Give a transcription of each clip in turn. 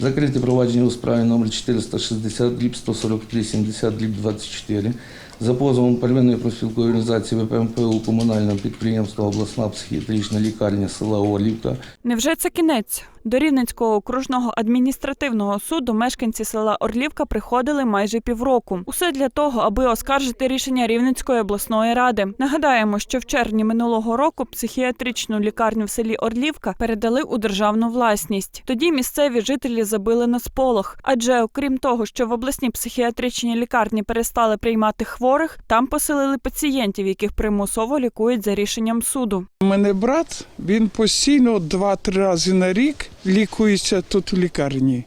Закрити провадження у справі номер 460 дріб 143 70 дріб 24 за позовом первинної профспілкової організації ВПМПУ комунального підприємства обласна психіатрична лікарня села Орлівка Невже це кінець? До Рівненського окружного адміністративного суду мешканці села Орлівка приходили майже півроку. Усе для того, аби оскаржити рішення Рівненської обласної ради. Нагадаємо, що в червні минулого року психіатричну лікарню в селі Орлівка передали у державну власність. Тоді місцеві жителі забили на сполох, адже окрім того, що в обласній психіатричній лікарні перестали приймати хворих, там поселили пацієнтів, яких примусово лікують за рішенням суду. У мене брат, він постійно два-три рази на рік лікується тут в лікарні.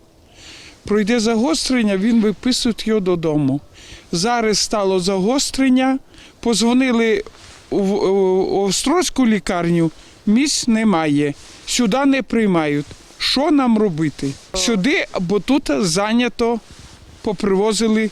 Пройде загострення, він виписує його додому. Зараз стало загострення, позвонили в Острозьку лікарню, місць немає, сюди не приймають. Що нам робити? Сюди, бо тут зайнято, попривозили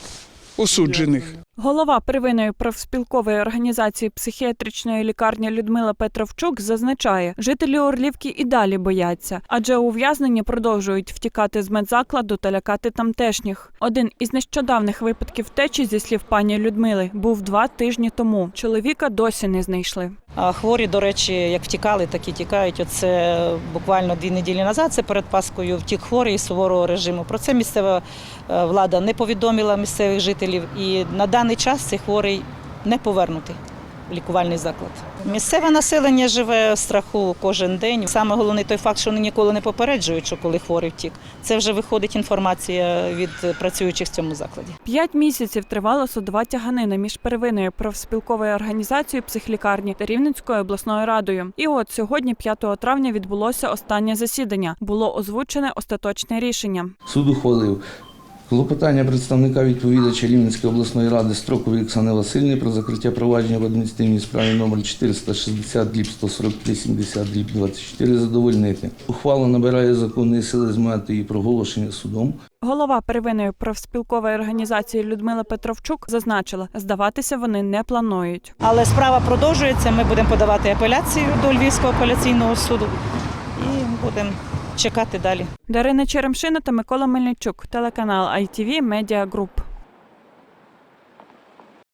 осуджених. Голова первинної профспілкової організації психіатричної лікарні Людмила Петровчук зазначає, жителі Орлівки і далі бояться, адже ув'язнені продовжують втікати з медзакладу та лякати тамтешніх. Один із нещодавних випадків втечі, зі слів пані Людмили, був два тижні тому. Чоловіка досі не знайшли. А хворі, до речі, як втікали, так і тікають. Оце буквально дві неділі назад. Це перед Паскою втік хворий суворого режиму. Про це місцева е, влада не повідомила місцевих жителів, і на даний час цей хворий не повернутий в лікувальний заклад. Місцеве населення живе в страху кожен день. Саме головний той факт, що вони ніколи не попереджують, що коли хворий втік. Це вже виходить інформація від працюючих в цьому закладі. П'ять місяців тривала судова тяганина між первинною профспілковою організацією психлікарні та Рівненською обласною радою. І от сьогодні, 5 травня, відбулося останнє засідання. Було озвучене остаточне рішення. Суд ухвалив клопотання представника відповідача Рівненської обласної ради Строкової Оксани Васильівни про закриття провадження в адміністративній справі номер 460 дріб 143 70 дріб 24 задовольнити. Ухвала набирає законної сили з моменту її проголошення судом. Голова первинної профспілкової організації Людмила Петровчук зазначила, здаватися вони не планують. Але справа продовжується. Ми будемо подавати апеляцію до Львівського апеляційного суду і будемо чекати далі. Дарина Черемшина та Микола Мельничук, телеканал ITV Media Group.